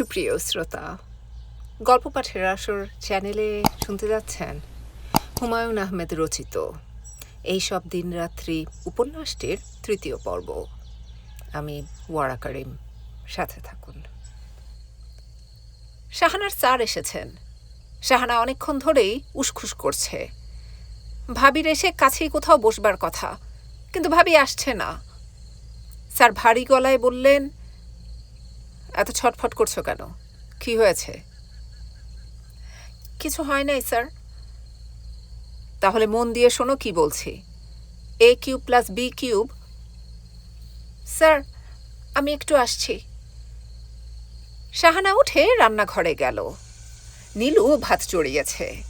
সুপ্রিয় শ্রোতা, গল্প পাঠের আসর চ্যানেলে শুনতে যাচ্ছেন হুমায়ুন আহমেদ রচিত এই সব দিনরাত্রি উপন্যাসটির তৃতীয় পর্ব। আমি ওয়ারা করিম, সাথে থাকুন। শাহানার স্যার এসেছেন। শাহানা অনেকক্ষণ ধরেই উসখুস করছে। ভাবির এসে কাছেই কোথাও বসবার কথা, কিন্তু ভাবি আসছে না। স্যার ভারী গলায় বললেন এত ছটফট করছ কেন? কি হয়েছে? কিছু হয় নাই, স্যার। তাহলে মন দিয়ে শোনো কি বলছি। A cube plus B cube sir, আমি একটু আসছি। শাহানা উঠে রান্নাঘরে গেল। নীলু ভাত চড়িয়েছে।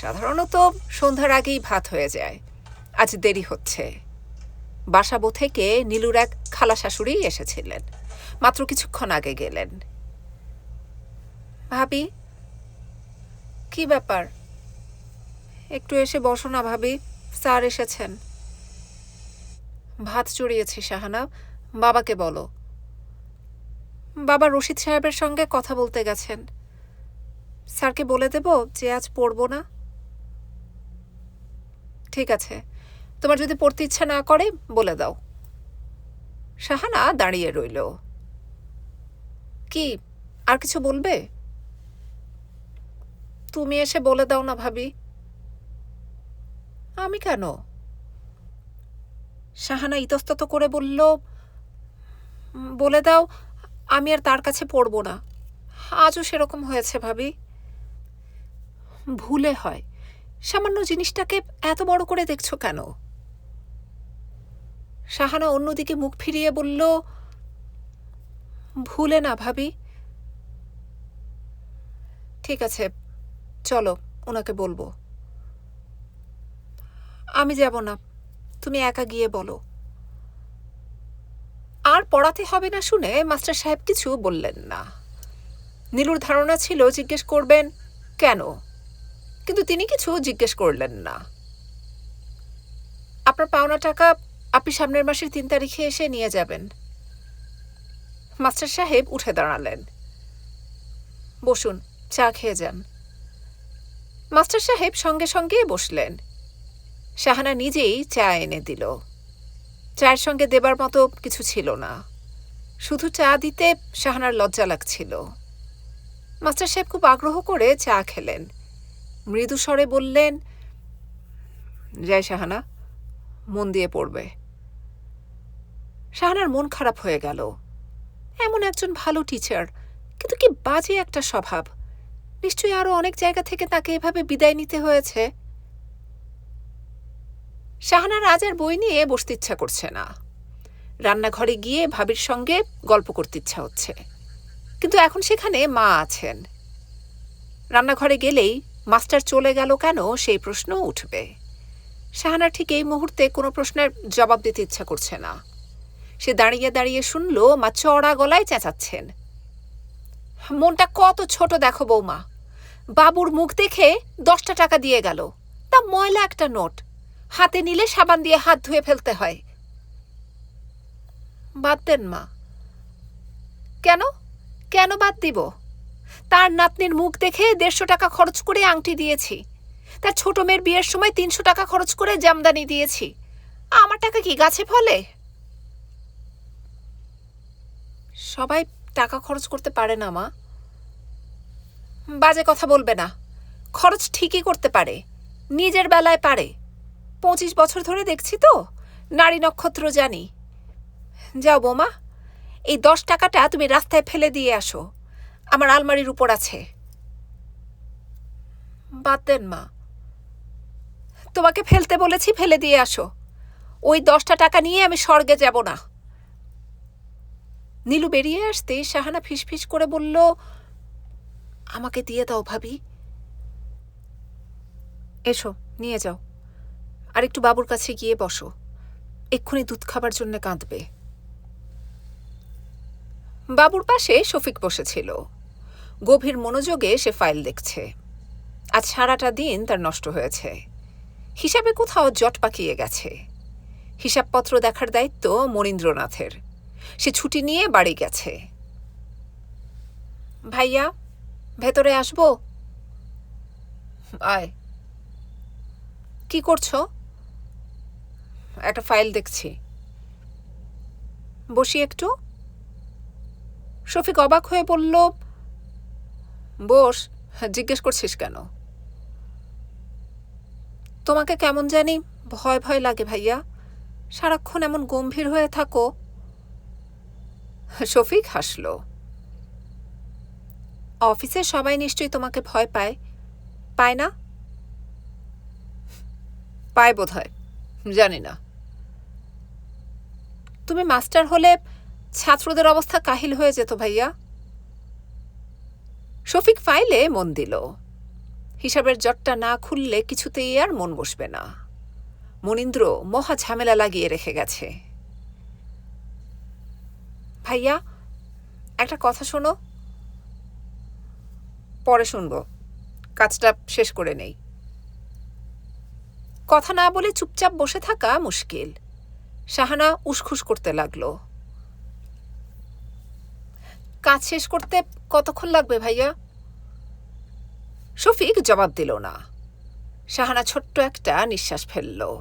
সাধারণত সন্ধ্যার আগেই ভাত হয়ে যায়। আজ দেরি হচ্ছে। বাসাবো থেকে নীলুর এক খালা শাশুড়ি এসেছিলেন। মাত্র কিছুক্ষণ আগে গেলেন। ভাবি, কি ব্যাপার? একটু এসে বসো না ভাবি, স্যার এসেছেন। ভাত চড়িয়েছি, শাহানা, বাবাকে বলো। বাবা রশিদ সাহেবের সঙ্গে কথা বলতে গেছেন। স্যারকে বলে দেব যে আজ পড়ব না। ঠিক আছে, তোমার যদি পড়তে ইচ্ছা না করে বলে দাও। শাহানা দাঁড়িয়ে রইল। কি আর কিছু বলবে? তুমি এসে বলে দাও না ভাবি। আমি কেন? শাহানা ইতস্তত করে বলল, বলে দাও, আমি আর তার কাছে পড়ব না। আজও সেরকম হয়েছে ভাবি। ভুলে হয়। সামান্য জিনিসটাকে এত বড় করে দেখছ কেন? শাহানা অন্যদিকে মুখ ফিরিয়ে বলল ভুলে না, ভাবি। ঠিক আছে, চলো, ওনাকে বলব। আমি যাব না, তুমি একা গিয়ে বলো। আর পড়াতে হবে না শুনে মাস্টার সাহেব কিছু বললেন না। নীলুর ধারণা ছিল, জিজ্ঞেস করবেন, কেন? কিন্তু তিনি কিছু জিজ্ঞেস করলেন না। আপনার পাওনা টাকা আপনি সামনের মাসের তিন তারিখে এসে নিয়ে যাবেন। মাস্টার সাহেব উঠে দাঁড়ালেন। বসুন, চা খেয়ে যান। মাস্টার সাহেব সঙ্গে সঙ্গে বসলেন। শাহানা নিজেই চা এনে দিল। চায়ের সঙ্গে দেবার মতো কিছু ছিল না। শুধু চা দিতে শাহানার লজ্জা লাগছিল। মাস্টার সাহেব খুব আগ্রহ করে চা খেলেন। মৃদু স্বরে বললেন জয় শাহানা, মন দিয়ে পড়বে। শাহানার মন খারাপ হয়ে গেল। এমন একজন ভালো টিচার কিন্তু কি বাজে একটা স্বভাব। নিশ্চয়ই আরও অনেক জায়গা থেকে তাকে এভাবে বিদায় নিতে হয়েছে। শাহানার আজ আর বই নিয়ে বসতে ইচ্ছা করছে না। রান্নাঘরে গিয়ে ভাবির সঙ্গে গল্প করতে ইচ্ছা হচ্ছে। কিন্তু এখন সেখানে মা আছেন। রান্নাঘরে গেলেই মাস্টার চলে গেল কেন সেই প্রশ্ন উঠবে। শাহানা ঠিক এই মুহূর্তে কোনো প্রশ্নের জবাব দিতে ইচ্ছা করছে না। সে দাঁড়িয়ে দাঁড়িয়ে শুনল, মা চড়া গলায় চেঁচাচ্ছেন। মনটা কত ছোট দেখো বৌমা। বাবুর মুখ দেখে দশটা টাকা দিয়ে গেল। তা ময়লা একটা নোট। হাতে নিলে সাবান দিয়ে হাত ধুয়ে ফেলতে হয়। বাদ দেন মা। কেন? কেন বাদ দিব? তার নাতনির মুখ দেখে দেড়শো টাকা খরচ করে আংটি দিয়েছি। তার ছোট মেয়ের বিয়ের সময় তিনশো টাকা খরচ করে জামদানি দিয়েছি। আমার টাকা কি গাছে ফলে? সবাই টাকা খরচ করতে পারে না, মা। বাজে কথা বলবে না। খরচ ঠিকই করতে পারে, নিজের বেলায় পারে। পঁচিশ বছর ধরে দেখছি তো, নারী নক্ষত্র জানি। যাও বৌমা, এই দশ টাকাটা তুমি রাস্তায় ফেলে দিয়ে আসো। আমার আলমারির উপর আছে। বাদ দেন, মা। তোমাকে ফেলতে বলেছি, ফেলে দিয়ে আসো। ওই দশটা টাকা নিয়ে আমি স্বর্গে যাব না। নীলু বেরিয়ে আসতে শাহানা ফিসফিস করে বলল, আমাকে দিয়ে দাও ভাবি। এসো, নিয়ে যাও। আর একটু বাবুর কাছে গিয়ে বসো। এক্ষুনি দুধ খাবার জন্য কাঁদবে। বাবুর পাশে শফিক বসেছিল। গভীর মনোযোগে সে ফাইল দেখছে। আজ সারাটা দিন তার নষ্ট হয়েছে। হিসাবে কোথাও জট পাকিয়ে গেছে। হিসাবপত্র দেখার দায়িত্ব মনীন্দ্রনাথের। সে ছুটি নিয়ে বাড়ি গেছে। ভাইয়া, ভেতরে আসব? আয়। কি করছ? একটা ফাইল দেখছি। বসি একটু। শফিক অবাক হয়ে বলল, বস, জিজ্ঞেস করছিস কেন? তোমাকে কেমন জানি ভয় ভয় লাগে ভাইয়া। সারাক্ষণ এমন গম্ভীর হয়ে থাকো শফিক হাসল। অফিসে সবাই নিশ্চয়ই তোমাকে ভয় পায় পায় না? পায় বোধ হয় জানি না। তুমি মাস্টার হলে ছাত্রদের অবস্থা কাহিল হয়ে যেত ভাইয়া। শফিক ফাইলে মন দিল। হিসাবের জটটা না খুললে কিছুতেই আর মন বসবে না। মনীন্দ্র মহা ঝামেলা লাগিয়ে রেখে গেছে। ভাইয়া, একটা কথা শোনো। পরে শুনব। কাজটা শেষ করে নেই। কথা না বলে চুপচাপ বসে থাকা মুশকিল। শাহানা উসখুস করতে লাগল। কাজ শেষ করতে কতক্ষণ লাগবে ভাইয়া? শফিক জবাব দিল না। শাহানা ছোট্ট একটা নিঃশ্বাস ফেলল।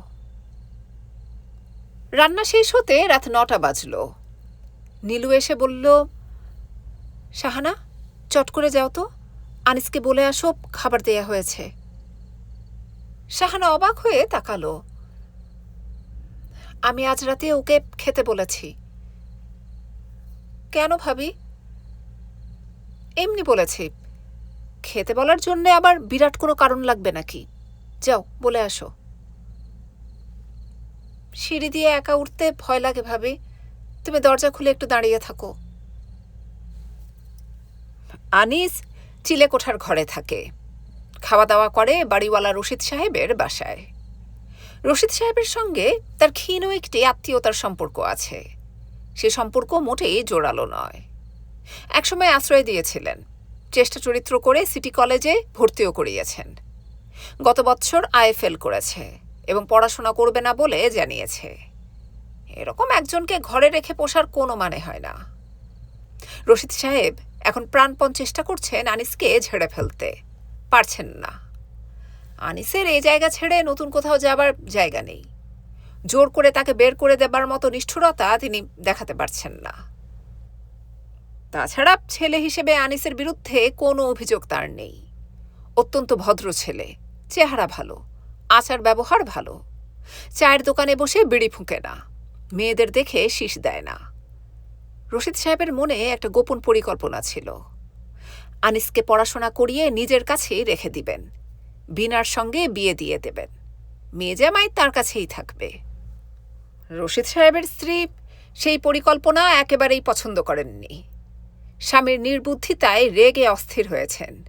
রান্না শেষ হতে রাত নটা বাজল। নীলু এসে বলল, শাহানা, চট করে যাও তো। আনিসকে বলে আসো, খাবার দেয়া হয়েছে। শাহানা অবাক হয়ে তাকালো। আমি আজ রাতে ওকে খেতে বলেছি। কেন ভাবি? এমনি বলেছি। খেতে বলার জন্যে আবার বিরাট কোনো কারণ লাগবে নাকি? যাও, বলে আসো। সিঁড়ি দিয়ে একা উঠতে ভয় লাগে ভাবি। তুমি দরজা খুলে একটু দাঁড়িয়ে থাকো। আনিস চিলেকোঠার ঘরে থাকে। খাওয়া দাওয়া করে বাড়িওয়ালা রশিদ সাহেবের বাসায়। রশিদ সাহেবের সঙ্গে তার ক্ষীণ একটি আত্মীয়তার সম্পর্ক আছে। সে সম্পর্ক মোটেই জোরালো নয়। একসময় আশ্রয় দিয়েছিলেন। চেষ্টা চরিত্র করে সিটি কলেজে ভর্তিও করিয়েছেন। গত বছর আইএফএল করেছে এবং পড়াশোনা করবে না বলে জানিয়েছে। এরকম একজনকে ঘরে রেখে পোষার কোনো মানে হয় না। রশিদ সাহেব এখন প্রাণপণ চেষ্টা করছেন আনিসকে ঝেড়ে ফেলতে। পারছেন না। আনিসের এই জায়গা ছেড়ে নতুন কোথাও যাবার জায়গা নেই। জোর করে তাকে বের করে দেবার মতো নিষ্ঠুরতা তিনি দেখাতে পারছেন না। তাছাড়া ছেলে হিসেবে আনিসের বিরুদ্ধে কোনো অভিযোগ তার নেই। অত্যন্ত ভদ্র ছেলে, চেহারা ভালো আচার ব্যবহার ভালো। চায়ের দোকানে বসে বিড়ি ফুঁকে না। মেয়েদের দেখে শীষ দেয় না। রশিদ সাহেবের মনে একটা গোপন পরিকল্পনা ছিল। আনিসকে পড়াশোনা করিয়ে নিজের কাছেই রেখে দিবেন। বিনার সঙ্গে বিয়ে দিয়ে দেবেন। মেয়ে জামাই তার কাছেই থাকবে। রশিদ সাহেবের স্ত্রী সেই পরিকল্পনা একেবারেই পছন্দ করেননি। স্বামীর নির্বুদ্ধিতায় রেগে অস্থির হয়েছেন।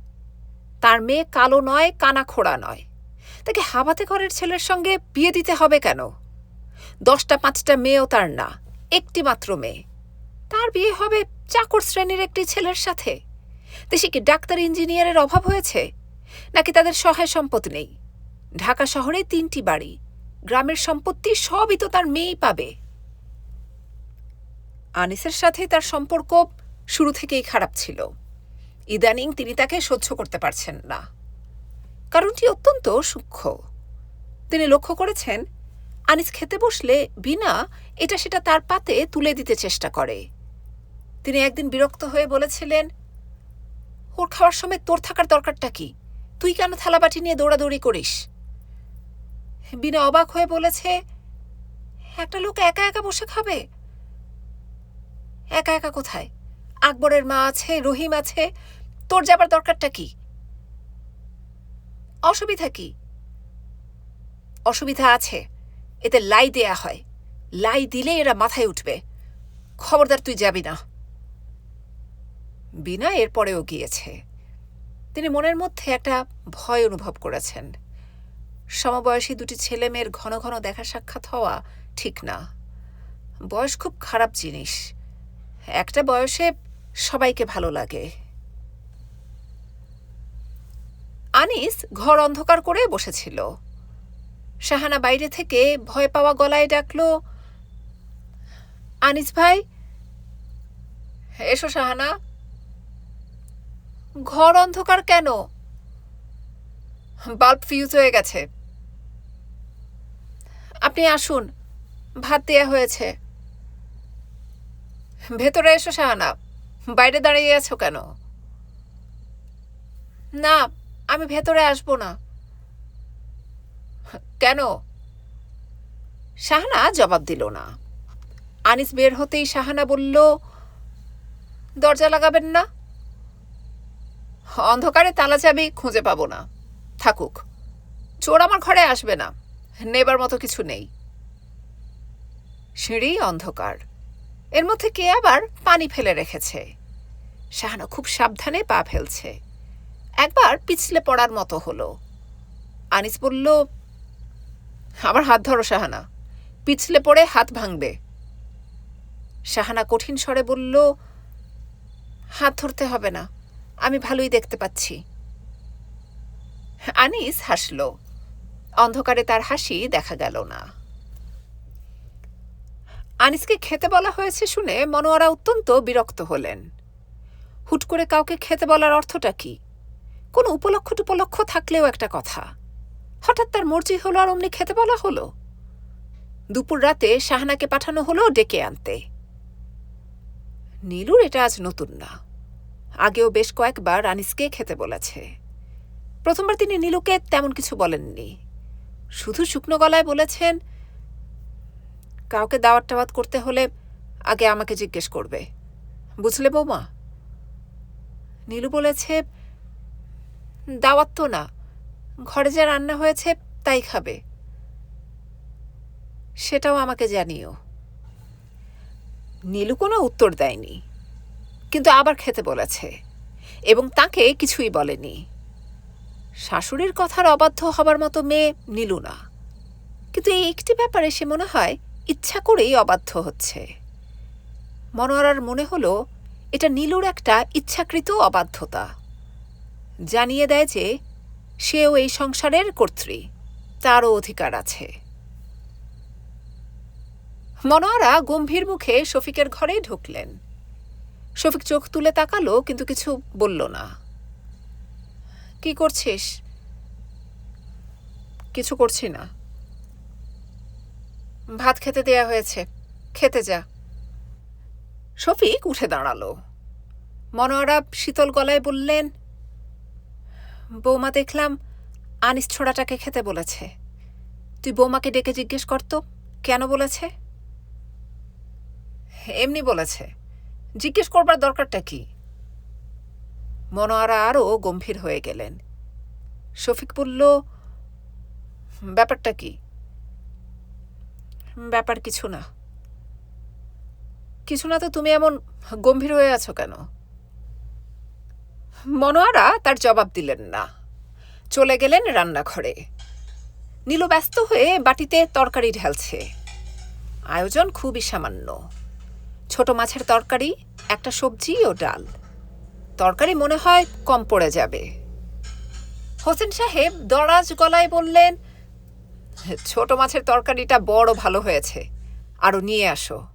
তার মেয়ে কালো নয় কানা খোড়া নয়। তাকে হাবাতে ঘরের ছেলের সঙ্গে বিয়ে দিতে হবে কেন? দশটা পাঁচটা মেয়েও তার না, একটি মাত্র মেয়ে। তার বিয়ে হবে চাকর শ্রেণির একটি ছেলের সাথে। দেশে কি ডাক্তার, ইঞ্জিনিয়ারের অভাব হয়েছে? নাকি তাদের সহায় সম্পদ নেই? ঢাকা শহরে তিনটি বাড়ি, গ্রামের সম্পত্তি সবই তো তার মেয়েই পাবে। আনিসের সাথে তার সম্পর্ক শুরু থেকেই খারাপ ছিল। ইদানিং তিনি তাকে সহ্য করতে পারছেন না। কারণটি অত্যন্ত সূক্ষ্ম। তিনি লক্ষ্য করেছেন আনিস খেতে বসলে বিনা এটা সেটা তার পাতে তুলে দিতে চেষ্টা করে। তিনি একদিন বিরক্ত হয়ে বলেছিলেন, ওর খাওয়ার সময় তোর থাকার দরকারটা কি? তুই কেন থালাবাটি নিয়ে দৌড়াদৌড়ি করিস? বিনা অবাক হয়ে বলেছে, একটা লোক একা একা বসে খাবে? একা একা কোথায়? আকবরের মা আছে, রহিম আছে, তোর যাবার দরকারটা কি? অসুবিধা কি? অসুবিধা আছে। এতে লাই দেয়া হয়। লাই দিলে এরা মাথায় উঠবে। খবরদার তুই যাবি না। বিনা এরপরেও গিয়েছে। তিনি মনের মধ্যে একটা ভয় অনুভব করেছেন। সমবয়সী দুটি ছেলে মেয়ের ঘন ঘন দেখা সাক্ষাৎ হওয়া ঠিক না। বয়স খুব খারাপ জিনিস। একটা বয়সে সবাইকে ভালো লাগে। আনিস ঘর অন্ধকার করে বসেছিল। শাহানা বাইরে থেকে ভয় পাওয়া গলায় ডাকল, আনিস ভাই, এসো শাহানা। ঘর অন্ধকার কেন? বাল্ব ফিউজ হয়ে গেছে। আপনি আসুন, ভাত দেয়া হয়েছে। ভেতরে এসো শাহানা, বাইরে দাঁড়িয়ে আছো কেন? না, আমি ভেতরে আসব না। কেন? শাহানা জবাব দিল না। আনিস বের হতেই শাহানা বলল, দরজা লাগাবেন না। অন্ধকারে তালা চাবি খুঁজে পাবো না। থাকুক, চোর আমার ঘরে আসবে না। নেবার মতো কিছু নেই। সিঁড়ি অন্ধকার। এর মধ্যে কে আবার পানি ফেলে রেখেছে? শাহানা খুব সাবধানে পা ফেলছে। একবার পিছলে পড়ার মতো হলো। আনিস বলল আমার হাত ধরো, শাহানা। পিছলে পড়ে হাত ভাঙবে। শাহানা কঠিন স্বরে বলল, হাত ধরতে হবে না, আমি ভালোই দেখতে পাচ্ছি। আনিস হাসল। অন্ধকারে তার হাসি দেখা গেল না। আনিসকে খেতে বলা হয়েছে শুনে মনোয়ারা অত্যন্ত বিরক্ত হলেন। হুট করে কাউকে খেতে বলার অর্থটা কি? কোনো উপলক্ষ টুপলক্ষ থাকলেও একটা কথা। হঠাৎ তার মর্জি হলো আর অমনি খেতে বলা হলো? দুপুর রাতে শাহানাকে পাঠানো হলো ডেকে আনতে। নীলুর এটা আজ নতুন না। আগেও বেশ কয়েকবার আনিসকে খেতে বলেছে। প্রথমবার তিনি নীলুকে তেমন কিছু বলেননি। শুধু শুকনো গলায় বলেছেন, কাউকে দাওয়াত টাওয়াত করতে হলে আগে আমাকে জিজ্ঞেস করবে। বুঝলে বৌমা? নীলু বলেছে, দাওয়াত তো না ঘরে যা রান্না হয়েছে, তাই খাবে। সেটাও আমাকে জানিও। নীলু কোনো উত্তর দেয়নি, কিন্তু আবার খেতে বলেছে, এবং তাকে কিছুই বলেনি। শাশুড়ির কথার অবাধ্য হবার মতো মেয়ে নীলু না, কিন্তু এই একটি ব্যাপারে সে মনে হয় ইচ্ছা করেই অবাধ্য হচ্ছে। মনোয়ারার মনে হলো, এটা নীলুর একটা ইচ্ছাকৃত অবাধ্যতা। জানিয়ে দেয় যে সেও এই সংসারের কর্ত্রী। তারও অধিকার আছে। মনোয়ারা গম্ভীর মুখে শফিকের ঘরে ঢুকলেন। শফিক চোখ তুলে তাকালো, কিন্তু কিছু বলল না। কি করছিস? কিছু করছি না। ভাত খেতে দেয়া হয়েছে। খেতে যা। শফিক উঠে দাঁড়াল। মনোয়ারা শীতল গলায় বললেন বৌমা দেখলাম আনিস ছোড়াটাকে খেতে বলেছে। তুই বৌমাকে ডেকে জিজ্ঞেস করতো কেন বলেছে? এমনি বলেছে। জিজ্ঞেস করবার দরকারটা কি? মনোয়ারা আরও গম্ভীর হয়ে গেলেন। শফিক বলল, ব্যাপারটা কি? ব্যাপার কিছু না। কিছু না তো তুমি এমন গম্ভীর হয়ে আছো কেন? মনোয়ারা তার জবাব দিলেন না। চলে গেলেন রান্নাঘরে। নীলু ব্যস্ত হয়ে বাটিতে তরকারি ঢালছে। আয়োজন খুবই সামান্য। ছোট মাছের তরকারি, একটা সবজি ও ডাল। তরকারি মনে হয় কম পড়ে যাবে। হোসেন সাহেব দরাজ গলায় বললেন, ছোট মাছের তরকারিটা বড় ভালো হয়েছে। আরও নিয়ে আসো।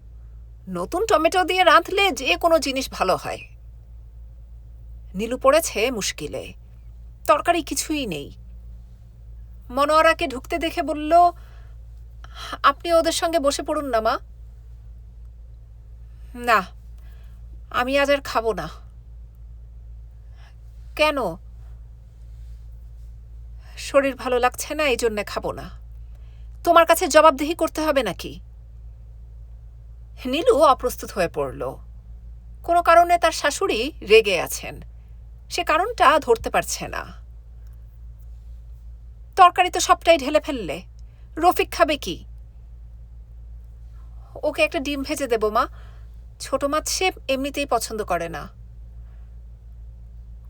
নতুন টমেটো দিয়ে রাঁধলে যে কোনো জিনিস ভালো হয়। নীলু পড়েছে মুশকিলে। তরকারি কিছুই নেই। মনোয়ারাকে ঢুকতে দেখে বলল, আপনি ওদের সঙ্গে বসে পড়ুন না, মা। না, আমি আজ আর খাব না। কেন? শরীর ভালো লাগছে না এই জন্যে খাব না। তোমার কাছে জবাবদিহি করতে হবে নাকি? নীলু অপ্রস্তুত হয়ে পড়ল। কোনো কারণে তার শাশুড়ি রেগে আছেন। সে কারণটা ধরতে পারছে না। তরকারি তো সবটাই ঢেলে ফেললে। রফিক খাবে কি? ওকে একটা ডিম ভেজে দেবো, মা। ছোট মাছ সে এমনিতেই পছন্দ করে না।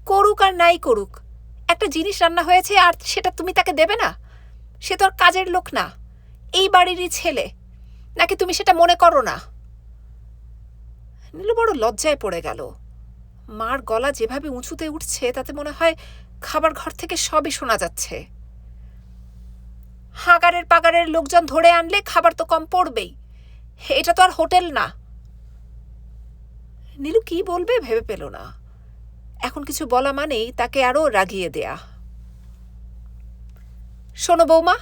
করুক আর নাই করুক, একটা জিনিস রান্না হয়েছে আর সেটা তুমি তাকে দেবে না? সে তো আর কাজের লোক না। এই বাড়িরই ছেলে। নাকি তুমি সেটা মনে করো না? নীলু বড় লজ্জায় পড়ে গেল। মার গলা যেভাবে উঁচুতে উঠছে, তাতে মনে হয় খাবার ঘর থেকে সবই শোনা যাচ্ছে। হাগারের পাগারের লোকজন ধরে আনলে খাবার তো কম পড়বেই। এটা তো আর হোটেল না। নীলু কি বলবে ভেবে পেল না। এখন কিছু বলা মানেই তাকে আরও রাগিয়ে দেয়া। শোনো বৌমা,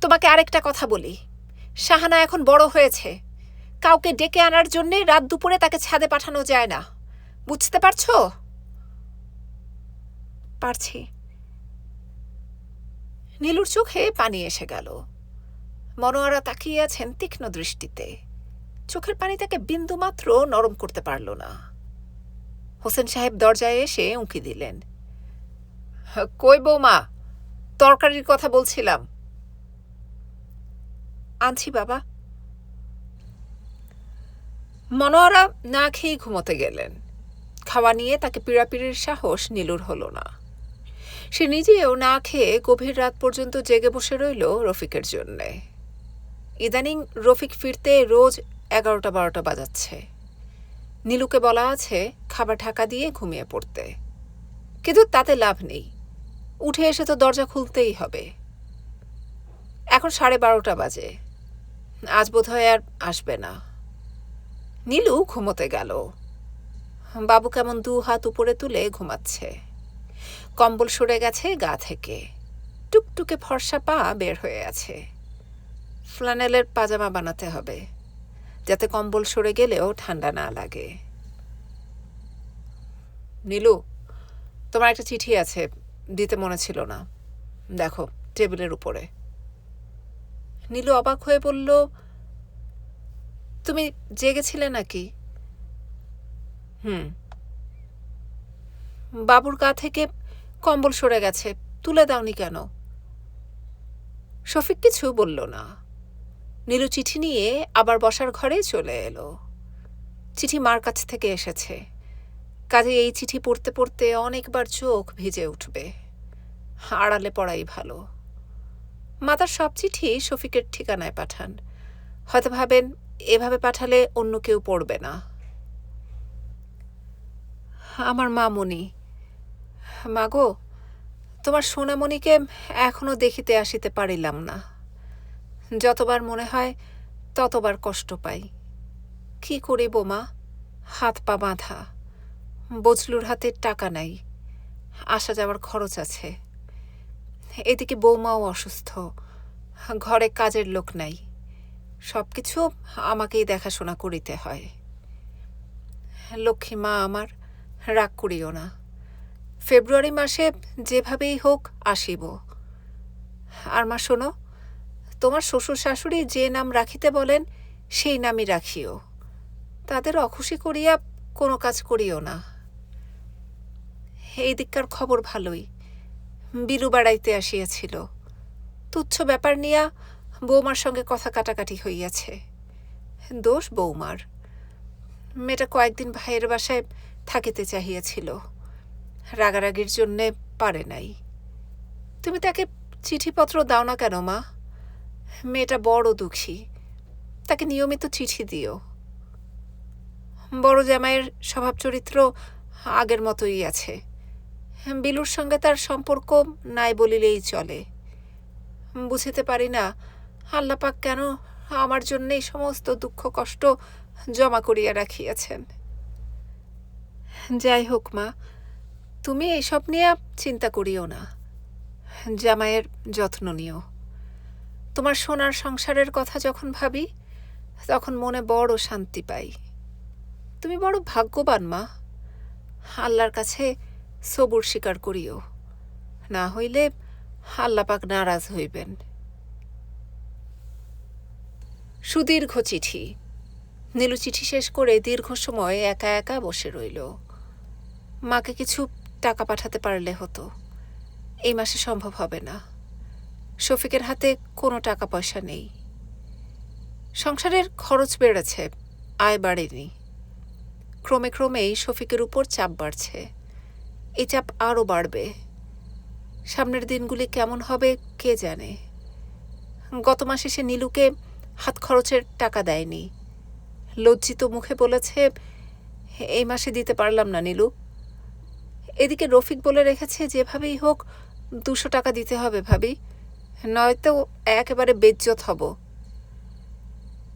তোমাকে আরেকটা কথা বলি। শাহানা এখন বড় হয়েছে। কাউকে ডেকে আনার জন্যে রাত দুপুরে তাকে ছাদে পাঠানো যায় না। বুঝতে পারছ? পারছি। নীলুর চোখে পানি এসে গেল। মনোয়ারা তাকিয়ে আছেন তীক্ষ্ণ দৃষ্টিতে। চোখের পানি তাকে বিন্দুমাত্র নরম করতে পারল না। হোসেন সাহেব দরজায় এসে উঁকি দিলেন। কই বৌমা, তরকারির কথা বলছিলাম। আনছি বাবা। মনোয়ারা না খেয়ে ঘুমোতে গেলেন। খাওয়া নিয়ে তাকে পীড়াপিড়ির সাহস নীলুর হলো না। সে নিজেও না খেয়ে গভীর রাত পর্যন্ত জেগে বসে রইল রফিকের জন্যে। ইদানিং রফিক ফিরতে রোজ এগারোটা বারোটা বাজাচ্ছে। নীলুকে বলা আছে খাবার ঢাকা দিয়ে ঘুমিয়ে পড়তে। কিন্তু তাতে লাভ নেই। উঠে এসে তো দরজা খুলতেই হবে। এখন সাড়ে বারোটা বাজে। আজ বোধহয় আর আসবে না। নীলু ঘুমোতে গেল। বাবু কেমন দু হাত উপরে তুলে ঘুমাচ্ছে। কম্বল সরে গেছে গা থেকে। টুকটুকে ফর্সা পা বের হয়ে আছে। ফ্লানেলের পাজামা বানাতে হবে, যাতে কম্বল সরে গেলেও ঠান্ডা না লাগে। নীলু, তোমার একটা চিঠি আছে, দিতে মনে ছিল না। দেখো, টেবিলের উপরে। নীলু অবাক হয়ে বলল, তুমি জেগেছিলে নাকি? হুম। বাবুর গা থেকে কম্বল সরে গেছে, তুলে দাওনি কেন? শফিক কিছু বলল না। নীলু চিঠি নিয়ে আবার বসার ঘরে চলে এলো। চিঠি মার কাছ থেকে এসেছে। কাজে এই চিঠি পড়তে পড়তে অনেকবার চোখ ভিজে উঠবে। আড়ালে পড়াই ভালো। মাতার সব চিঠি শফিকের ঠিকানায় পাঠান। হয়তো ভাবেন, এভাবে পাঠালে অন্য কেউ পড়বে না। আমার মা মনি মাগো, তোমার সোনামণিকে এখনও দেখিতে আসিতে পারিলাম না। যতবার মনে হয়, ততবার কষ্ট পাই। কি করি বোমা হাত পা বাঁধা। বজলুর হাতে টাকা নাই। আসা যাওয়ার খরচ আছে। এদিকে বৌমাও অসুস্থ। ঘরে কাজের লোক নাই। সব কিছু আমাকেই দেখাশোনা করিতে হয়। লক্ষ্মী মা আমার রাগ করিও না। ফেব্রুয়ারি মাসে যেভাবেই হোক আসিব। আর মা, শোনো, তোমার শ্বশুর শাশুড়ি যে নাম রাখিতে বলেন, সেই নামই রাখিও। তাদের অখুশি করিয়া কোনো কাজ করিও না। এই দিককার খবর ভালোই। বিলু বাড়াইতে আসিয়াছিল। তুচ্ছ ব্যাপার নিয়া বৌমার সঙ্গে কথা কাটাকাটি হইয়াছে। দোষ বৌমার। মেয়েটা কয়েকদিন ভাইয়ের বাসায় থাকিতে চাহিয়াছিল। রাগারাগির জন্যে পারে নাই। তুমি তাকে চিঠিপত্র দাও না কেন, মা? মেয়েটা বড় দুঃখী। তাকে নিয়মিত চিঠি দিও। বড় জামাইয়ের স্বভাব চরিত্র আগের মতোই আছে। বিলুর সঙ্গে তার সম্পর্ক নাই বলিলেই চলে। বুঝিতে পারি না, আল্লাপাক কেন আমার জন্য এই সমস্ত দুঃখ কষ্ট জমা করিয়া রাখিয়াছেন? যাই হোক মা, তুমি এসব নিয়ে চিন্তা করিও না। জামাইয়ের যত্ন নিও। তোমার সোনার সংসারের কথা যখন ভাবি, তখন মনে বড় শান্তি পাই। তুমি বড় ভাগ্যবান মা। আল্লাহর কাছে সবুর স্বীকার করিও। না হইলে আল্লাপাক নারাজ হইবেন। সুদীর্ঘ চিঠি। নীলু চিঠি শেষ করে দীর্ঘ সময় একা একা বসে রইল। মাকে কিছু টাকা পাঠাতে পারলে হতো। এই মাসে সম্ভব হবে না। শফিকের হাতে কোনো টাকা পয়সা নেই। সংসারের খরচ বেড়েছে, আয় বাড়েনি। ক্রমে ক্রমেই শফিকের উপর চাপ বাড়ছে। এই চাপ আরও বাড়বে। সামনের দিনগুলি কেমন হবে কে জানে। গত মাসে সে নীলুকে হাত খরচের টাকা দেয়নি। লজ্জিত মুখে বলেছে এই মাসে দিতে পারলাম না নীলু। এদিকে রফিক বলে রেখেছে, যেভাবেই হোক, দুশো টাকা দিতে হবে ভাবি। নয়তো একেবারে বেজ্জত হব।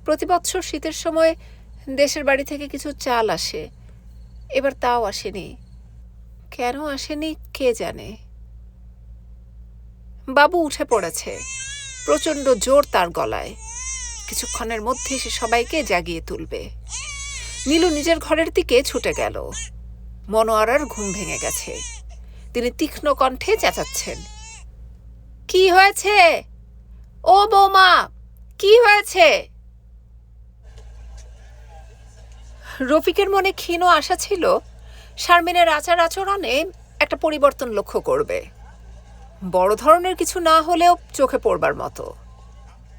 প্রতি বৎসর শীতের সময় দেশের বাড়ি থেকে কিছু চাল আসে। এবার তাও আসেনি। কেন আসেনি, কে জানে? বাবু উঠে পড়েছে। প্রচণ্ড জোর তার গলায়। কিছুক্ষণের মধ্যে সে সবাইকে জাগিয়ে তুলবে। নীলু নিজের ঘরের দিকে ছুটে গেল। মনোয়ারার ঘুম ভেঙে গেছে। তিনি তীক্ষ্ণ কণ্ঠে চেঁচাচ্ছেন। কি হয়েছে? ও বৌমা, কি হয়েছে? রফিকের মনে ক্ষীণ আশা ছিল, শারমিনের আচার আচরণে একটা পরিবর্তন লক্ষ্য করবে। বড় ধরনের কিছু না হলেও চোখে পড়বার মতো।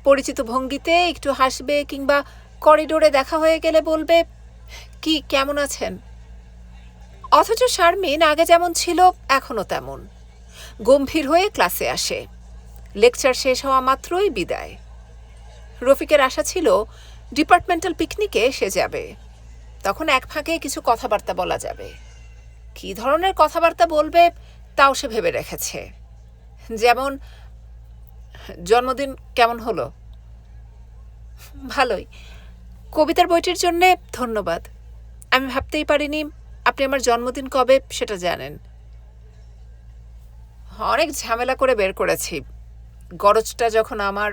পরিচিত ভঙ্গিতে একটু হাসবে কিংবা করিডোরে দেখা হয়ে গেলে বলবে, কি, কেমন আছেন? অথচ শারমিন আগে যেমন ছিল, এখনও তেমন। গম্ভীর হয়ে ক্লাসে আসে। লেকচার শেষ হওয়া মাত্রই বিদায়। রফিকের আশা ছিল ডিপার্টমেন্টাল পিকনিকে সে যাবে। তখন এক ফাঁকে কিছু কথাবার্তা বলা যাবে। কী ধরনের কথাবার্তা বলবে, তাও সে ভেবে রেখেছে। যেমন, জন্মদিন কেমন হলো? ভালোই। কবিতার বইটির জন্যে ধন্যবাদ। আমি ভাবতেই পারিনি আপনি আমার জন্মদিন কবে সেটা জানেন। অনেক ঝামেলা করে বের করেছি। গরজটা যখন আমার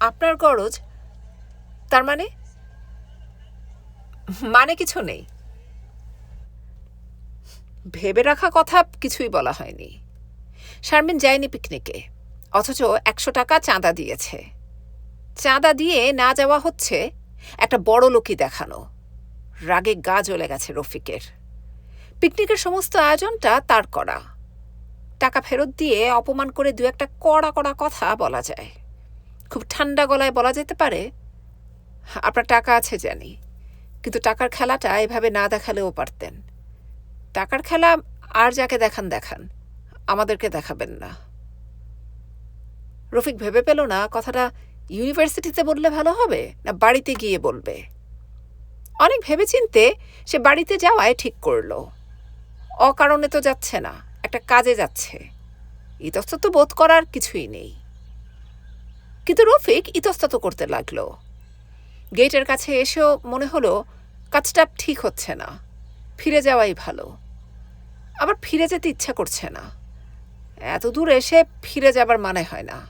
আপনার গরজ? তার মানে? মানে কিছু নেই। ভেবে রাখা কথা কিছুই বলা হয়নি। শারমিন যায়নি পিকনিকে, অথচ একশো টাকা চাঁদা দিয়েছে। চাঁদা দিয়ে না যাওয়া হচ্ছে, একটা বড় লোকই দেখানো। রাগে গা জ্বলে গেছে রফিকের। পিকনিকের সমস্ত আয়োজনটা তার করা। টাকা ফেরত দিয়ে অপমান করে দু একটা কড়া কড়া কথা বলা যায়। খুব ঠান্ডা গলায় বলা যেতে পারে, আপনার টাকা আছে, জানি। কিন্তু টাকার খেলাটা এভাবে না দেখালেও পারতেন। টাকার খেলা আর যাকে দেখান দেখান। আমাদেরকে দেখাবেন না। রফিক ভেবে পেল না, কথাটা ইউনিভার্সিটিতে বললে ভালো হবে না বাড়িতে গিয়ে বলবে? অনেক ভেবেচিন্তে সে বাড়িতে যাওয়ায় ঠিক করল। অকারণে তো যাচ্ছে না, একটা কাজে যাচ্ছে। ইতস্তত বোধ করার কিছুই নেই। কিন্তু রফিক ইতস্তত করতে লাগল। গেটের কাছে এসেও মনে হলো কাজটা ঠিক হচ্ছে না, ফিরে যাওয়াই ভালো। আবার ফিরে যেতে ইচ্ছা করছে না। এত দূর এসে ফিরে যাবার মানে হয় না।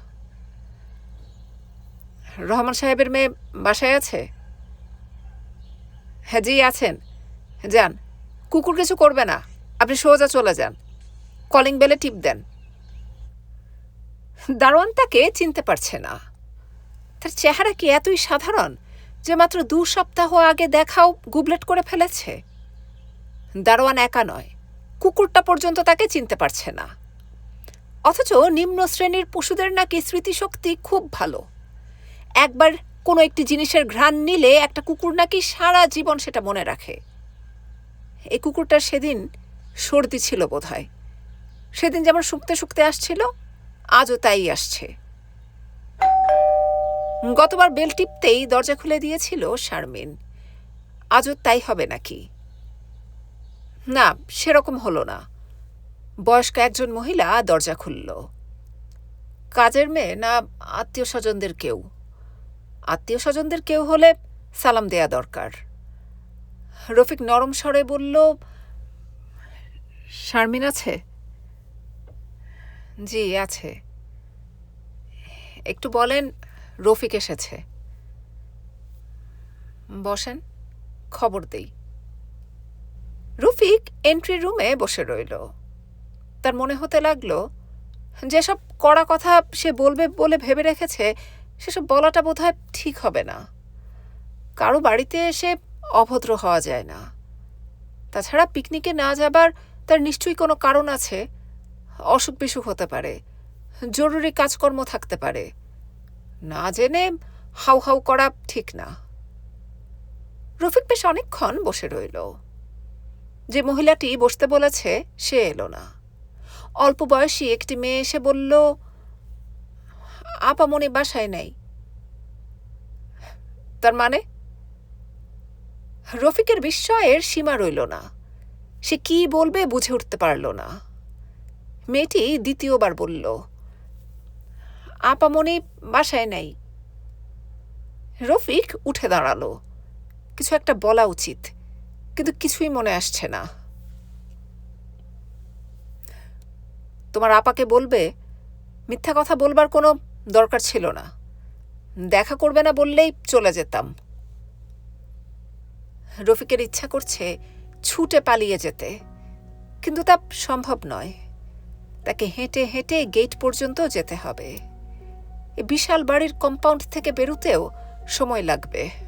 রহমান সাহেবের মেয়ে বাসায় আছে? হ্যাঁ জি আছেন। যান। কুকুর কিছু করবে না। আপনি সোজা চলে যান। কলিং বেলে টিপ দেন। দারোয়ান তাকে চিনতে পারছে না। তার চেহারা কি এতই সাধারণ যে মাত্র দু সপ্তাহ আগে দেখাও গুবলেট করে ফেলেছে? দারোয়ান একা নয়। কুকুরটা পর্যন্ত তাকে চিনতে পারছে না। অথচ নিম্ন শ্রেণির পশুদের নাকি স্মৃতিশক্তি খুব ভালো। একবার কোনো একটি জিনিসের ঘ্রাণ নিলে একটা কুকুর নাকি সারা জীবন সেটা মনে রাখে। এই কুকুরটার সেদিন সর্দি ছিল বোধহয়। সেদিন যেমন শুকতে শুকতে আসছিল, আজও তাই আসছে। গতবার বেল টিপতেই দরজা খুলে দিয়েছিল শারমিন। আজও তাই হবে নাকি? না, সেরকম হলো না। বয়স্ক একজন মহিলা দরজা খুলল। কাজের মেয়ে না আত্মীয় স্বজনদের কেউ? আত্মীয় স্বজনদের কেউ হলে সালাম দেয়া দরকার। রফিক নরম স্বরে বলল, শারমিন আছে? জি, আছে। একটু বলেন, রফিক এসেছে। বসেন, খবর দেই। রফিক এন্ট্রি রুমে বসে রইল। তার মনে হতে লাগল, যেসব কড়া কথা সে বলবে বলে ভেবে রেখেছে সেসব বলাটা বোধহয় ঠিক হবে না। কারও বাড়িতে এসে অভদ্র হওয়া যায় না। তাছাড়া পিকনিকে না যাবার তার নিশ্চয়ই কোনো কারণ আছে। অসুখ বিসুখ হতে পারে। জরুরি কাজকর্ম থাকতে পারে। না জেনে হাউ হাউ করা ঠিক না। রফিক বেশ অনেকক্ষণ বসে রইল। যে মহিলাটি বসতে বলেছে সে এলো না। অল্প বয়সী একটি মেয়ে এসে বলল আপামনি বাসায় নেই। তার মানে? রফিকের বিস্ময়ের সীমা রইল না। সে কি বলবে বুঝে উঠতে পারল না। মেয়েটি দ্বিতীয়বার বলল আপামনি বাসায় নেই। রফিক উঠে দাঁড়াল। কিছু একটা বলা উচিত, কিন্তু কিছুই মনে আসছে না। তোমার আপাকে বলবে, মিথ্যা কথা বলবার কোনো দরকার ছিল না। দেখা করবে না বললেই চলে যেতাম। রফিকের ইচ্ছা করছে ছুটে পালিয়ে যেতে, কিন্তু তা সম্ভব নয়। তাকে হেঁটে হেঁটে গেট পর্যন্ত যেতে হবে। বিশাল বাড়ির কম্পাউন্ড থেকে বেরুতেও সময় লাগবে।